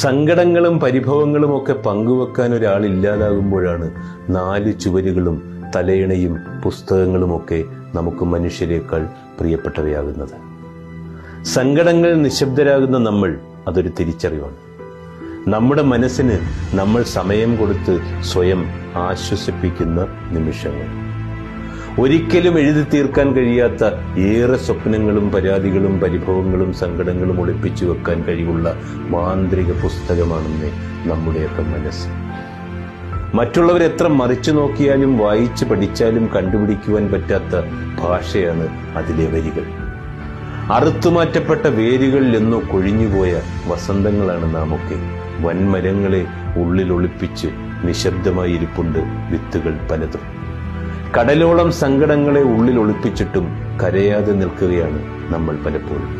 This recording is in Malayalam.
സങ്കടങ്ങളും പരിഭവങ്ങളും ഒക്കെ പങ്കുവെക്കാൻ ഒരാളില്ലാതാകുമ്പോഴാണ് നാല് ചുവരുകളും തലയിണയും പുസ്തകങ്ങളുമൊക്കെ നമുക്ക് മനുഷ്യരെക്കാൾ പ്രിയപ്പെട്ടവയാകുന്നത്. സങ്കടങ്ങൾ നിശബ്ദരാകുന്ന നമ്മൾ അതൊരു തിരിച്ചറിവാണ്. നമ്മുടെ മനസ്സിന് നമ്മൾ സമയം കൊടുത്ത് സ്വയം ആശ്വസിപ്പിക്കുന്ന നിമിഷങ്ങൾ. ഒരിക്കലും എഴുതി തീർക്കാൻ കഴിയാത്ത ഏറെ സ്വപ്നങ്ങളും പരാതികളും പരിഭവങ്ങളും സങ്കടങ്ങളും ഒളിപ്പിച്ചു വെക്കാൻ കഴിവുള്ള മാന്ത്രിക പുസ്തകമാണെന്ന് നമ്മുടെയൊക്കെ മനസ്സ്. മറ്റുള്ളവർ എത്ര മറിച്ചു നോക്കിയാലും വായിച്ച് പഠിച്ചാലും കണ്ടുപിടിക്കുവാൻ പറ്റാത്ത ഭാഷയാണ് അതിലെ വരികൾ. അറുത്തുമാറ്റപ്പെട്ട വേരുകളിൽ എന്നോ കൊഴിഞ്ഞുപോയ വസന്തങ്ങളാണ് നാമൊക്കെ. വൻമരങ്ങളെ ഉള്ളിലൊളിപ്പിച്ച് നിശബ്ദമായി ഇരിപ്പുണ്ട് വിത്തുകൾ പലതും. കടലോളം സങ്കടങ്ങളെ ഉള്ളിൽ ഒളിപ്പിച്ചിട്ടും കരയാതെ നിൽക്കുകയാണ് നമ്മൾ പലപ്പോഴും.